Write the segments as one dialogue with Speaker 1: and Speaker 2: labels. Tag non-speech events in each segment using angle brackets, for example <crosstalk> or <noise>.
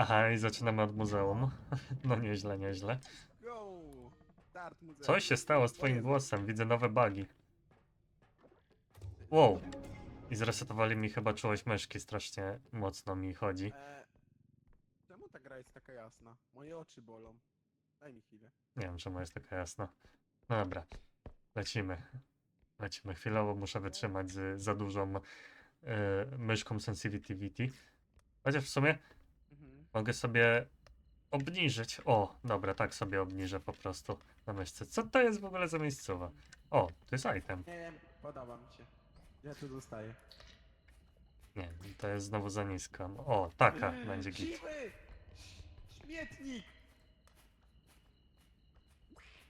Speaker 1: Aha, i zaczynamy od muzeum. <laughs> No nieźle, nieźle.
Speaker 2: Go! Start muzeum.
Speaker 1: Co się stało z twoim głosem? Widzę nowe bugi. Wow. I zresetowali mi chyba czułość myszki, strasznie mocno mi chodzi.
Speaker 2: E, czemu ta gra jest taka jasna? Moje oczy bolą. Daj mi chwilę.
Speaker 1: Nie wiem, czemu jest taka jasna. No dobra, lecimy. Lecimy. Chwilowo muszę wytrzymać z za dużą y, myszką sensitivity. Chociaż w sumie. Mogę sobie obniżyć. O, dobra, tak sobie obniżę po prostu na myszce. Co to jest w ogóle za miejscowa? O, to jest item.
Speaker 2: Nie wiem, podoba mi się. Ja tu zostaję.
Speaker 1: Nie, to jest znowu za nisko. O, taka będzie git.
Speaker 2: Siwy! Śmietnik!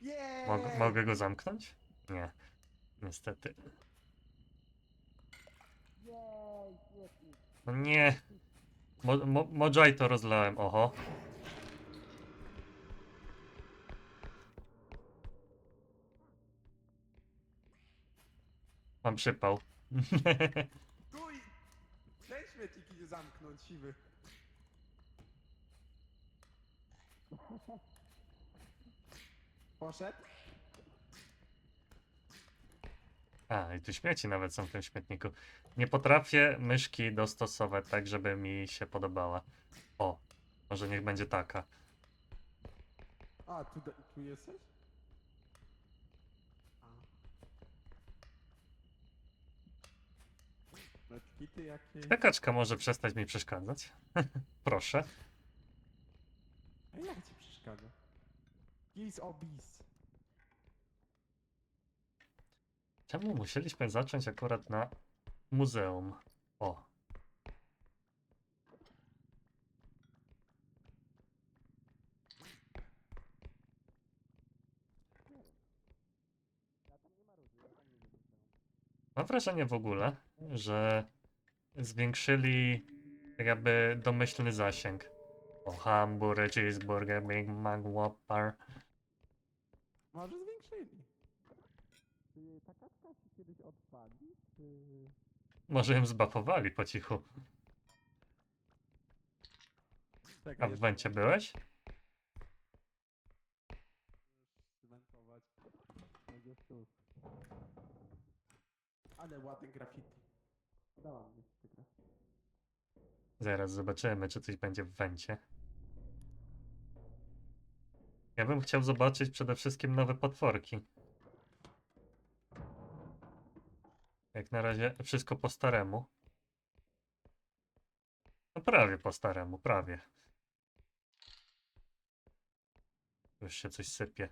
Speaker 2: Jej!
Speaker 1: Mog mogę go zamknąć? Nie, niestety.
Speaker 2: Jej, śmietnik.
Speaker 1: No nie. Mo mo Mojaj to rozlałem, oho. Mam przypał.
Speaker 2: Tuj! Ten śmietnik idzie zamknąć, siwy. Poszedł?
Speaker 1: A, i tu śmieci nawet są w tym śmietniku. Nie potrafię myszki dostosować tak, żeby mi się podobała. O, może niech będzie taka.
Speaker 2: A, tu, da- tu jesteś? Jakieś?
Speaker 1: Ta kaczka może przestać mi przeszkadzać. <laughs> Proszę.
Speaker 2: A jak ci przeszkadza? Kiss obis.
Speaker 1: Czemu musieliśmy zacząć akurat na muzeum? O. Mam wrażenie w ogóle, że zwiększyli tak jakby domyślny zasięg. O, hamburger, cheeseburger, Big Mac, Whopper.
Speaker 2: Może zwiększyli. Czy ta kaczka się kiedyś odpali, czy...
Speaker 1: Może ją zbafowali po cichu. A w wencie byłeś?
Speaker 2: Ale ładny graffiti. Podoba mi.
Speaker 1: Zaraz zobaczymy, czy coś będzie w wencie. Ja bym chciał zobaczyć przede wszystkim nowe potworki. Jak na razie wszystko po staremu. No prawie po staremu, prawie. Już się coś sypie.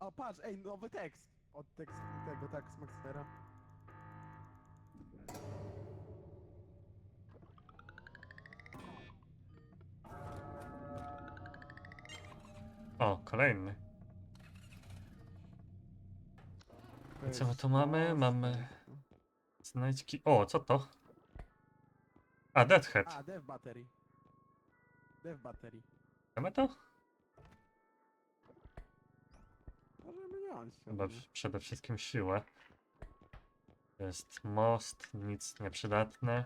Speaker 2: O, patrz, ej, nowy tekst. Od tekstu tego, tak, z Maxfera.
Speaker 1: O, kolejny.
Speaker 2: To
Speaker 1: I co my tu mamy? Mamy- Znajdźki. O, co to? A, Deadhead.
Speaker 2: A, dev battery. Dev battery.
Speaker 1: Chcemy to?
Speaker 2: Możemy wziąć.
Speaker 1: Chyba w- przede wszystkim siłę. To jest most, nic nieprzydatne.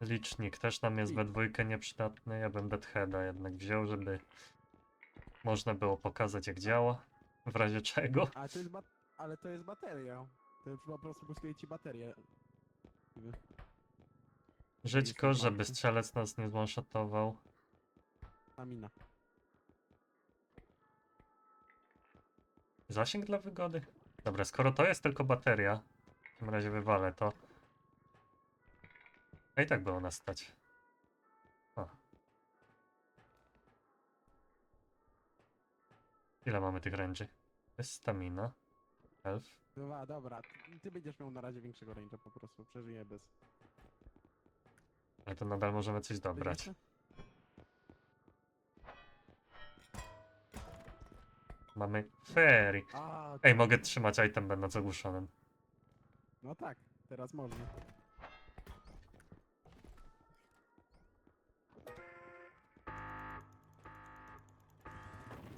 Speaker 1: Licznik też nam jest we dwójkę nieprzydatny. Ja bym Deadheada jednak wziął, żeby można było pokazać jak działa. W razie czego.
Speaker 2: Ale to jest bat... Ale to jest bateria. To po prostu kosztuje ci baterię. Jest
Speaker 1: żeby
Speaker 2: normalne.
Speaker 1: strzelec nas nie zwanshotował.
Speaker 2: Stamina.
Speaker 1: Zasięg dla wygody? Dobra, skoro to jest tylko bateria, w takim razie wywalę to. A i tak było nas stać. O. Ile mamy tych ręczy? Jest stamina. Elf.
Speaker 2: Dwa, dobra. Ty, ty będziesz miał na razie większego range'a po prostu. Przeżyję bez.
Speaker 1: Ale to nadal możemy coś dobrać. Mamy fairy.
Speaker 2: A,
Speaker 1: Ej, mogę trzymać item będąc ogłuszonym.
Speaker 2: no tak, teraz można.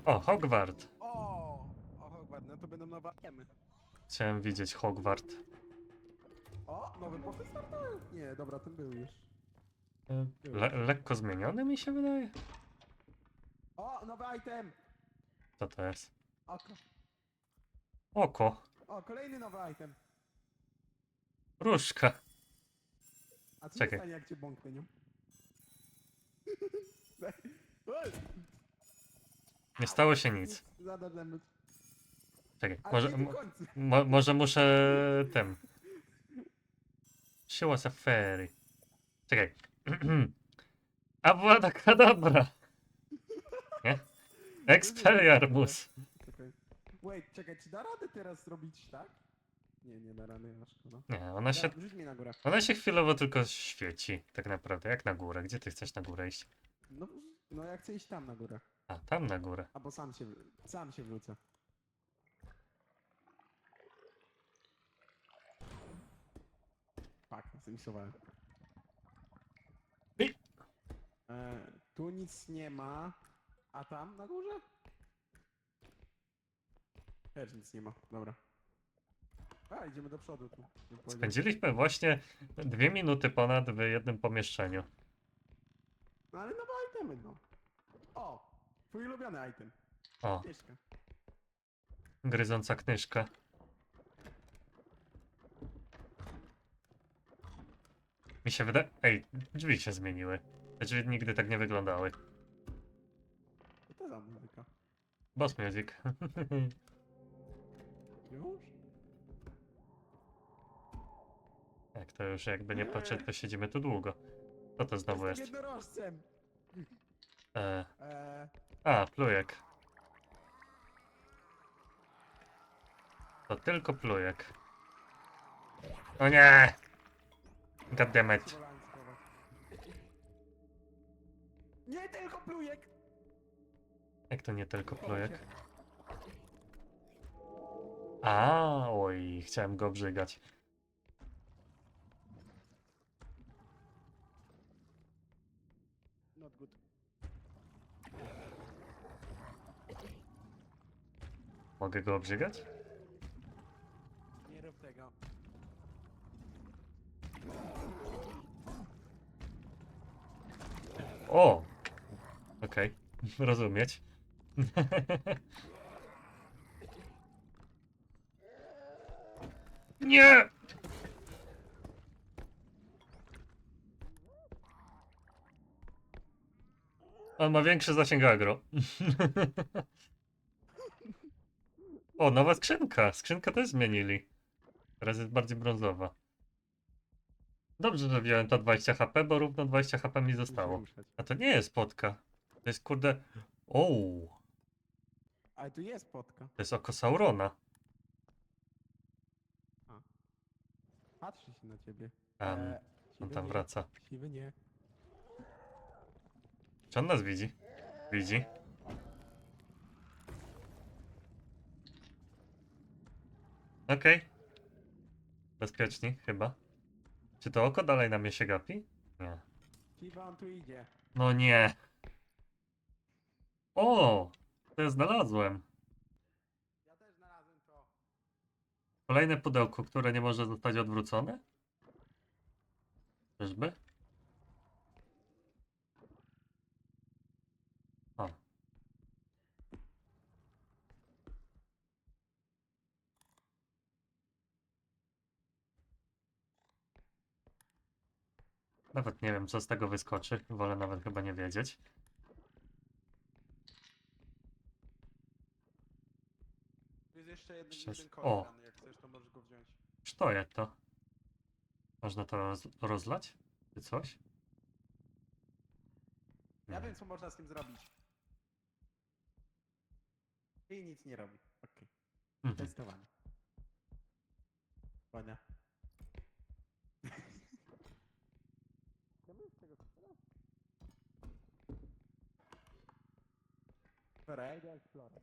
Speaker 1: O, Hogwart.
Speaker 2: O! No to będą.
Speaker 1: Chciałem widzieć Hogwart.
Speaker 2: O, nowy profesor? to- Nie, dobra, ten był już.
Speaker 1: Le lekko zmieniony mi się wydaje.
Speaker 2: O, nowy item!
Speaker 1: Co to jest?
Speaker 2: Oko.
Speaker 1: Oko.
Speaker 2: O, kolejny nowy item.
Speaker 1: Różka.
Speaker 2: A co
Speaker 1: Czekaj.
Speaker 2: stanie, jak cię bąknę nią?
Speaker 1: Nie stało się nic. Czekaj, może,
Speaker 2: nie
Speaker 1: mo,
Speaker 2: do końca.
Speaker 1: mo, może muszę tym. Siła Safari. Czekaj. <clears throat> Awada kadabra. Nie? Expelliarmus.
Speaker 2: Czekaj. Wait, czekaj, czy da radę teraz zrobić tak? Nie, nie da rady, a szkoda.
Speaker 1: Nie, ona się,
Speaker 2: rzuć na górę.
Speaker 1: ona się chwilowo tylko świeci, tak naprawdę, jak na górę. Gdzie ty chcesz na górę iść?
Speaker 2: No, no ja chcę iść tam na górę.
Speaker 1: A, tam na górę.
Speaker 2: Albo sam się, wr- sam się wrócę. Tak, zmisowałem.
Speaker 1: I-
Speaker 2: E, tu nic nie ma. A tam na górze? Też nic nie ma, dobra. A, idziemy do przodu tu. bym powiedział.
Speaker 1: Spędziliśmy właśnie dwie minuty ponad w jednym pomieszczeniu.
Speaker 2: No ale nowe itemy, no. O! Twój ulubiony item.
Speaker 1: O, gryząca knyżka. Mi się wydaje... Ej, drzwi się zmieniły. Te drzwi nigdy tak nie wyglądały.
Speaker 2: Co to za muzyka?
Speaker 1: Boss Music. <laughs>
Speaker 2: Już?
Speaker 1: Jak to już jakby nie patrzeć, to siedzimy tu długo. Co to znowu
Speaker 2: Jestem
Speaker 1: jest?
Speaker 2: jednorożcem!
Speaker 1: E,
Speaker 2: Eee,
Speaker 1: a, plujek. To tylko plujek. O nie! Goddammit.
Speaker 2: Nie tylko plujek!
Speaker 1: Jak to nie tylko plujek? A, oj, chciałem go obrzygać.
Speaker 2: Not good.
Speaker 1: Mogę go obrzygać?
Speaker 2: Nie rób tego.
Speaker 1: O! Okej, <laughs> rozumieć. <laughs> Nie! On ma większy zasięg agro. <laughs> o, nowa skrzynka. Skrzynkę też zmienili. Teraz jest bardziej brązowa. Dobrze, że wziąłem to 20 HP, bo równo 20 HP mi zostało. A to nie jest potka. To jest kurde. O,
Speaker 2: Ale tu jest potka.
Speaker 1: to jest oko Saurona.
Speaker 2: Patrzy się na ciebie.
Speaker 1: Tam,
Speaker 2: Eee,
Speaker 1: on
Speaker 2: siwy
Speaker 1: tam
Speaker 2: nie,
Speaker 1: wraca.
Speaker 2: Siwy nie.
Speaker 1: Czy on nas widzi? Widzi. Okej. Bezpieczni, chyba. Czy to oko dalej na mnie się gapi? Nie.
Speaker 2: Siwy on tu idzie.
Speaker 1: No nie. O! To ja znalazłem.
Speaker 2: Ja też znalazłem to.
Speaker 1: Kolejne pudełko, które nie może zostać odwrócone? Czyżby? O. Nawet nie wiem, co z tego wyskoczy. Wolę nawet chyba nie wiedzieć.
Speaker 2: Jest jeszcze jeden,
Speaker 1: Przecież-
Speaker 2: jeden
Speaker 1: o.
Speaker 2: jak chcesz to możesz go wziąć.
Speaker 1: Co jest to? Można to roz rozlać? Czy coś?
Speaker 2: Ja wiem co można z tym zrobić. I nic nie robi. Okej.
Speaker 1: Mhm.
Speaker 2: Testowanie. Pania. Dobra, ja idę Explorer.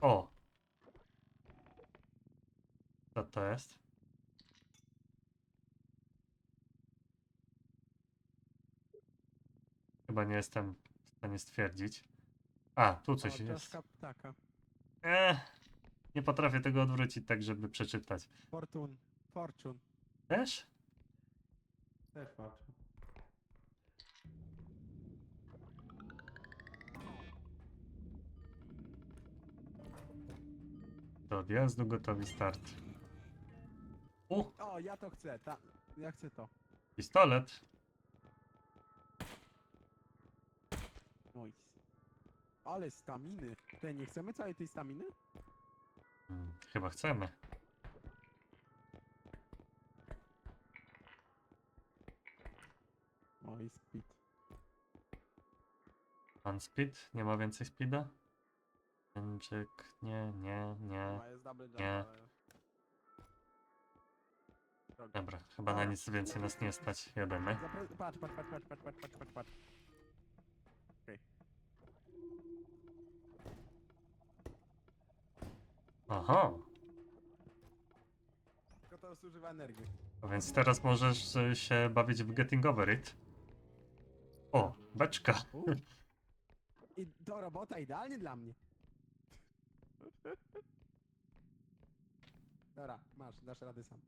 Speaker 1: O! Co to jest? Chyba nie jestem w stanie stwierdzić. A, tu coś jest.
Speaker 2: czaszka ptaka.
Speaker 1: Eee, nie potrafię tego odwrócić tak, żeby przeczytać.
Speaker 2: Fortun. Fortune.
Speaker 1: Też?
Speaker 2: Też Fortune.
Speaker 1: Do odjazdu gotowi start. U,
Speaker 2: O, ja to chcę, ta. Ja chcę to.
Speaker 1: pistolet.
Speaker 2: Oj. Ale staminy. Te, nie chcemy całej tej staminy?
Speaker 1: Hmm, chyba chcemy.
Speaker 2: Oj, speed.
Speaker 1: Pan Speed? Nie ma więcej speeda? Jęczyk, nie, nie, nie. Nie. Dobra, chyba na nic więcej nas nie stać. Jedziemy.
Speaker 2: Zapra- patrz, patrz, patrz, patrz, patrz, patrz, patrz, patrz, patrz.
Speaker 1: Aha,
Speaker 2: Tylko to zużywa energii.
Speaker 1: a więc teraz możesz y, się bawić w Getting Over It. O, beczka. <laughs>
Speaker 2: I to robota idealnie dla mnie. Dobra, masz, dasz radę sam.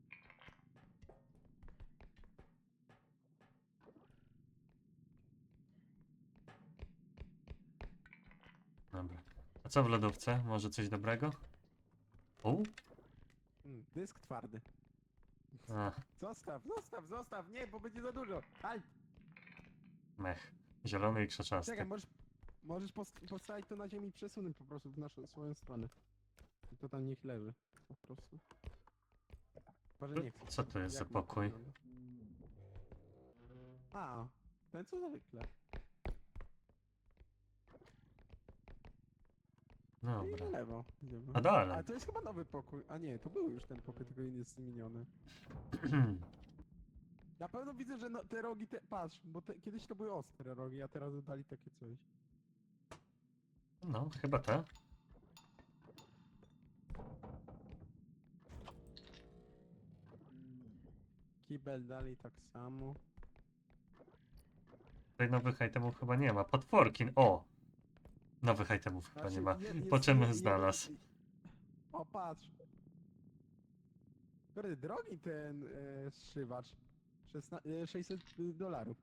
Speaker 1: Dobra. A co w lodówce? Może coś dobrego? U?
Speaker 2: Mm, dysk twardy.
Speaker 1: A,
Speaker 2: Zostaw, zostaw, zostaw, nie, bo będzie za dużo. Aj,
Speaker 1: mech. Zielony i krzaczasty.
Speaker 2: czekaj, możesz, możesz post- postawić to na ziemi i przesunąć po prostu w naszą swoją stronę. I to tam niech leży, po prostu. Chyba, że nie chcesz.
Speaker 1: Co to jest za
Speaker 2: Jak ma to
Speaker 1: pokój?
Speaker 2: A, ten co zwykle. I
Speaker 1: Dobra.
Speaker 2: na lewo. idziemy.
Speaker 1: A
Speaker 2: A
Speaker 1: dalej.
Speaker 2: to jest chyba nowy pokój. A nie, to był już ten pokój, tylko inny jest zmieniony. <clears throat> Na pewno widzę, że no, te rogi, te, patrz, bo te, kiedyś to były ostre rogi, a teraz dodali takie coś.
Speaker 1: No, chyba te.
Speaker 2: Kibel dali tak samo.
Speaker 1: Tutaj nowych itemów chyba nie ma. Potworkin. O! Nowych itemów chyba nie ma.
Speaker 2: Znaczy, je-
Speaker 1: Po
Speaker 2: jest
Speaker 1: czym
Speaker 2: jeden-
Speaker 1: znalazł?
Speaker 2: O, patrz. Kurde, drogi ten e, strzywacz. Szesna, e, 600 dolarów.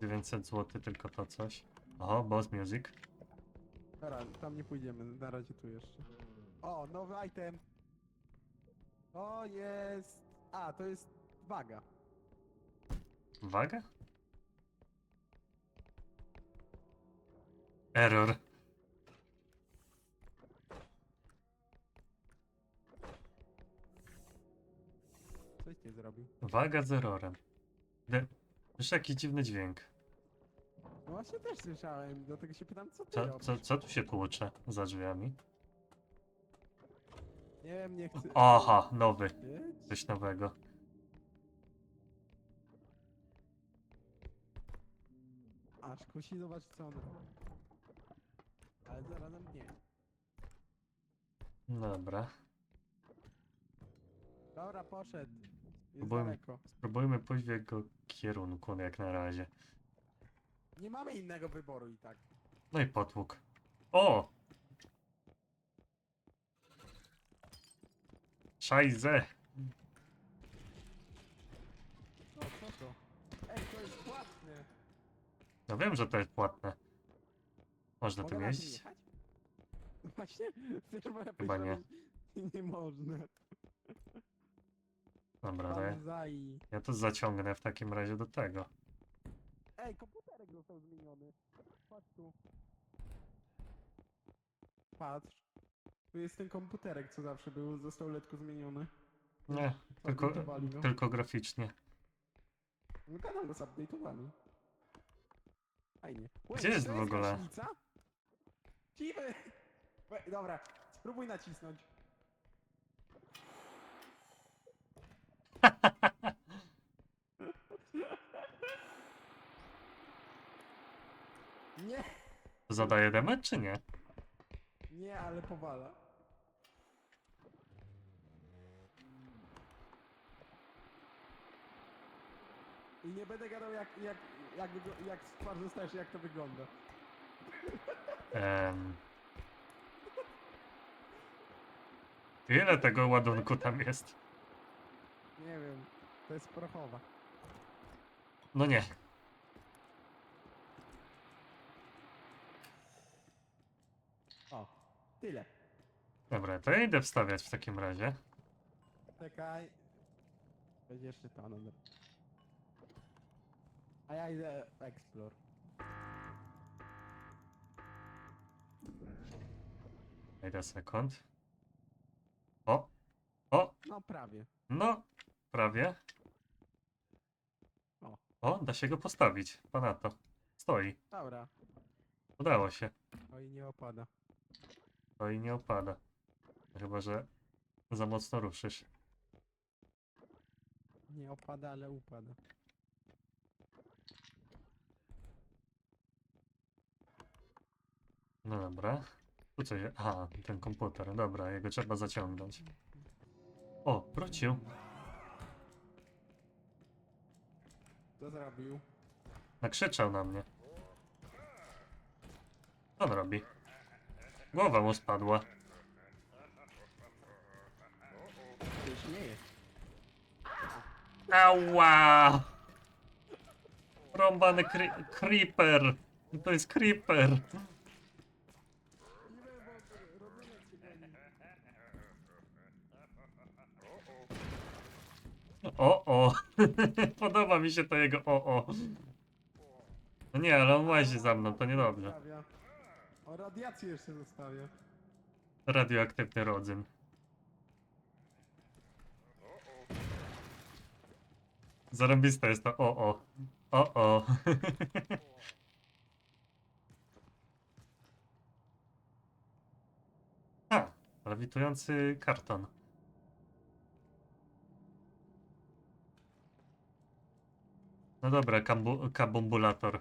Speaker 1: 900 zł tylko to coś. O, Boss Music.
Speaker 2: Dobra, tam nie pójdziemy, na razie tu jeszcze. O, nowy item. O, jest. A, to jest waga.
Speaker 1: Waga? Error.
Speaker 2: Coś nie zrobił.
Speaker 1: Waga z errorem. De... Już jakiś dziwny dźwięk.
Speaker 2: No właśnie też słyszałem, dlatego się pytam, co ty
Speaker 1: Co,
Speaker 2: robisz?
Speaker 1: co, co tu się tłucze za drzwiami?
Speaker 2: Nie wiem, nie chcę...
Speaker 1: Aha, nowy.
Speaker 2: Jedź.
Speaker 1: Coś nowego.
Speaker 2: Aż kusi zobaczyć co on robi. Ale zarazem nie.
Speaker 1: Dobra.
Speaker 2: Dobra, poszedł. Jest
Speaker 1: Byłem-
Speaker 2: daleko.
Speaker 1: Spróbujmy pójść w jego kierunku jak na razie.
Speaker 2: Nie mamy innego wyboru i tak.
Speaker 1: No i potłuk. O! Szajze!
Speaker 2: No co to? Ej, to jest płatne.
Speaker 1: No wiem, że to jest płatne. Można
Speaker 2: Mogę
Speaker 1: tym
Speaker 2: na tym
Speaker 1: jeździć?
Speaker 2: jechać? <laughs> Właśnie, moja
Speaker 1: Chyba nie.
Speaker 2: Nie można.
Speaker 1: Dobra, to ja,
Speaker 2: Banzai.
Speaker 1: ja to zaciągnę w takim razie do tego.
Speaker 2: Ej, zmieniony. Patrz tu. Patrz. Tu jest ten komputerek, co zawsze był, został letko zmieniony.
Speaker 1: Nie, tylko,
Speaker 2: Update'owali go.
Speaker 1: tylko graficznie.
Speaker 2: No kanał go zupdate'owali. Fajnie.
Speaker 1: Gdzie jest
Speaker 2: to
Speaker 1: w ogóle?
Speaker 2: gaśnica? Dziwy! We- Dobra, spróbuj nacisnąć. Nie,
Speaker 1: zadaje damage czy nie?
Speaker 2: nie, ale powala. I nie będę gadał jak, jak, jak, wygl- jak twarz jak to wygląda.
Speaker 1: Em. Ile tego ładunku tam jest?
Speaker 2: Nie wiem, to jest prochowa.
Speaker 1: No nie.
Speaker 2: O, tyle.
Speaker 1: Dobra, to ja idę wstawiać w takim razie.
Speaker 2: Czekaj. Będzie jeszcze to, dobra. A ja idę explore.
Speaker 1: A sekund. O! O!
Speaker 2: No prawie.
Speaker 1: No! Prawie.
Speaker 2: O.
Speaker 1: O, da się go postawić. Panato. Stoi.
Speaker 2: Dobra.
Speaker 1: Udało się.
Speaker 2: O i nie opada.
Speaker 1: To i nie opada. Chyba, że za mocno ruszysz.
Speaker 2: Nie opada, ale upada.
Speaker 1: No dobra. Tu coś. Aha, ten komputer. Dobra, jego trzeba zaciągnąć. O, wrócił.
Speaker 2: Co zrobił?
Speaker 1: Nakrzyczał na mnie. Co on robi? Głowa mu spadła.
Speaker 2: Ty śmiejesz.
Speaker 1: Ała! Rąbany cre- creeper! To jest creeper! O, o! <laughs> Podoba mi się to jego o, o. No nie, ale on łazi za mną, to niedobrze.
Speaker 2: O, radiację jeszcze zostawia.
Speaker 1: Radioaktywny rodzyn. Zarąbiste jest to o, o. O, o. <laughs> A, lewitujący karton. No dobra, kambu- kabumbulator.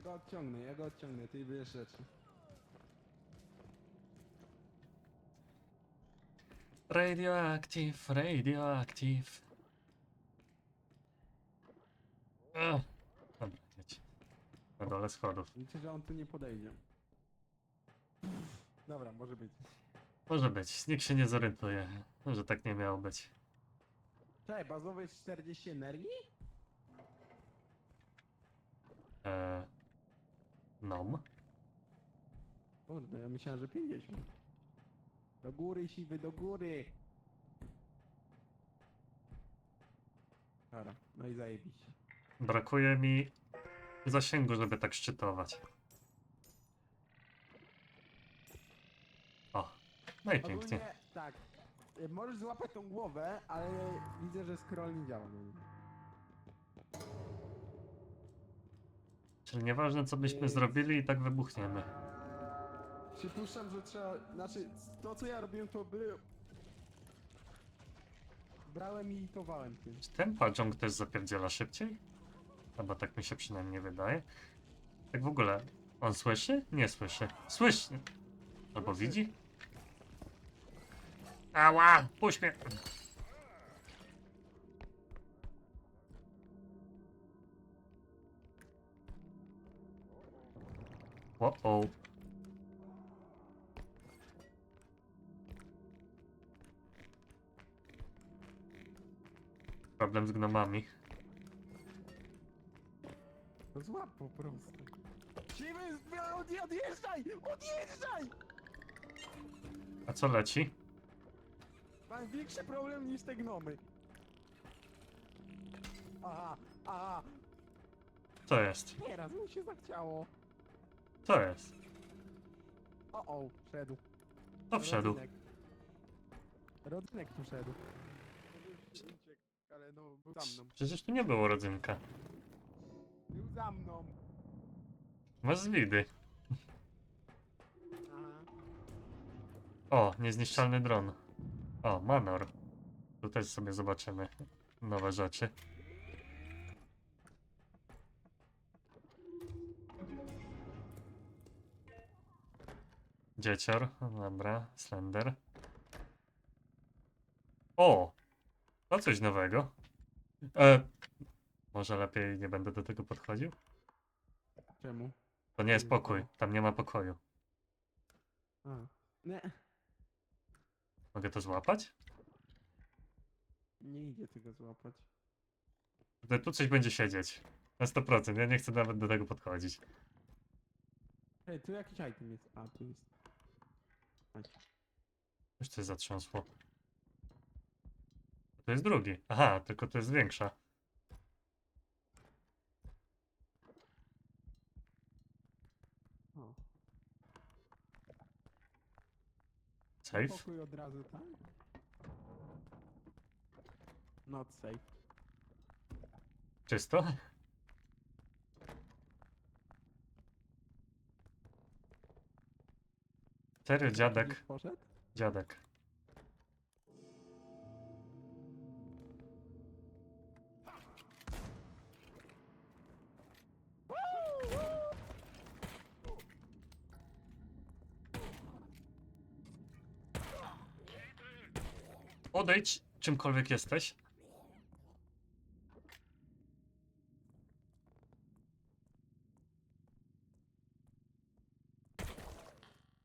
Speaker 2: Ja go odciągnę, ja go odciągnę, ty bierz rzeczy.
Speaker 1: Radioactive, radioactive. Ugh. Dobra, jedź. Na dole schodów.
Speaker 2: Liczę, że on tu nie podejdzie. Dobra, może być.
Speaker 1: Może być, nikt się nie zorientuje, że tak nie miało być.
Speaker 2: Cześć, bazowy jest 40 energii?
Speaker 1: Eee, nom.
Speaker 2: Kurde, ja myślałem, że 50. Do góry, siwy, do góry! Dobra, no i zajebiście.
Speaker 1: Brakuje mi zasięgu, żeby tak szczytować. O, no i pięknie.
Speaker 2: Ogólnie tak, y, możesz złapać tą głowę, ale widzę, że scroll nie działa. na nim.
Speaker 1: Czyli nieważne co byśmy zrobili i tak wybuchniemy.
Speaker 2: Przypuszczam, że trzeba, znaczy to co ja robiłem to by... Brałem i itowałem tym.
Speaker 1: Czy ten pociąg też zapierdziela szybciej? Albo tak mi się przynajmniej wydaje. Tak w ogóle, on słyszy? Nie słyszy. Słyszy! Albo widzi? Ała! Puść mnie! O. Problem z gnomami.
Speaker 2: To złap po prostu. Siwy, odje- odjeżdżaj! Odjeżdżaj!
Speaker 1: A co leci?
Speaker 2: Mam większy problem niż te gnomy. Aha, aha,
Speaker 1: Co jest?
Speaker 2: teraz mi się zachciało.
Speaker 1: Co jest?
Speaker 2: O, o, wszedł.
Speaker 1: To wszedł.
Speaker 2: Rodzynek. Rodzynek tu szedł. Uciekł, ale no, był za mną.
Speaker 1: Przecież tu nie było rodzynka.
Speaker 2: Był za mną.
Speaker 1: Masz zwidy.
Speaker 2: Aha.
Speaker 1: O, niezniszczalny dron. O, Manor. Tu też sobie zobaczymy nowe rzeczy. Dziecior, dobra, Slender. O! To coś nowego. E, może lepiej nie będę do tego podchodził?
Speaker 2: Czemu?
Speaker 1: To nie jest pokój, tam nie ma pokoju.
Speaker 2: A. Nie.
Speaker 1: Mogę to złapać?
Speaker 2: Nie idzie tego złapać.
Speaker 1: Tutaj tu coś będzie siedzieć. Na 100%. Ja nie chcę nawet do tego podchodzić.
Speaker 2: Ej, tu jakiś item jest. A, tu jest.
Speaker 1: Już coś zatrząsło. To jest drugi. Aha, tylko to jest większa.
Speaker 2: O.
Speaker 1: Safe?
Speaker 2: Pokój od razu, tak? Not safe.
Speaker 1: Czysto? Serio, dziadek,
Speaker 2: Poszedł?
Speaker 1: dziadek. Odejdź, czymkolwiek jesteś.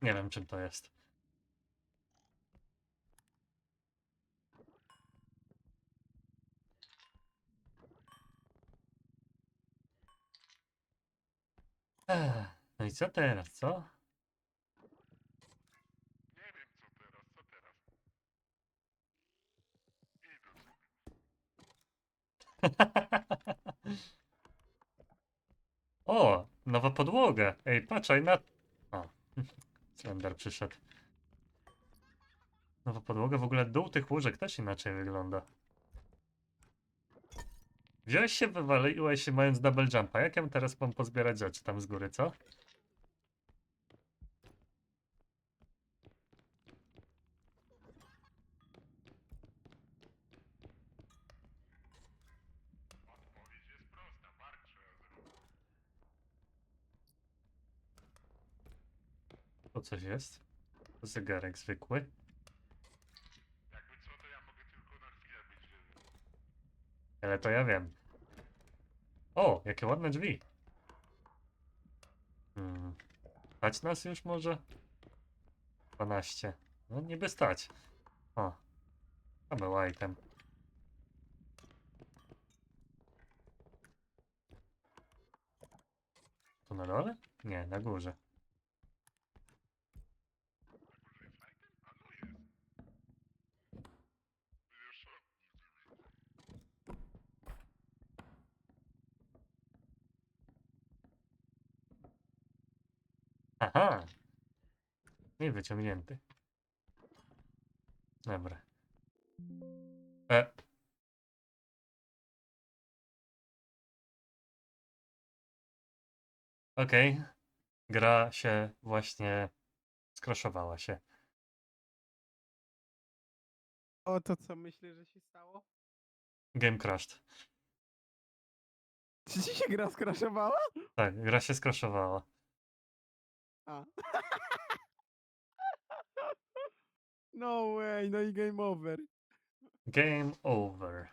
Speaker 1: Nie wiem, czym to jest. Ech, No i co teraz, co? <laughs> O, nowa podłoga. Ej, patrzaj na... O, Slender przyszedł. Nowa podłoga, w ogóle dół tych łóżek też inaczej wygląda. Wziąłeś się, wywaliłeś się mając double jumpa. Jak ja teraz mam pozbierać rzeczy tam z góry, co? Coś jest? To zegarek zwykły. Ale to ja wiem. O, jakie ładne drzwi. Hmm. Stać nas już może? 12. No niby stać. O. To był item. Tu na dole? Nie, na górze. Aha! Nie wyciągnięty. Dobra. E. Okej. Gra się właśnie skraszowała się.
Speaker 2: O, to co myślisz, że się stało?
Speaker 1: Game crashed. <laughs>
Speaker 2: Czy ci się gra skraszowała?
Speaker 1: Tak, gra się skraszowała.
Speaker 2: A. <laughs> No way, no game over.
Speaker 1: Game over.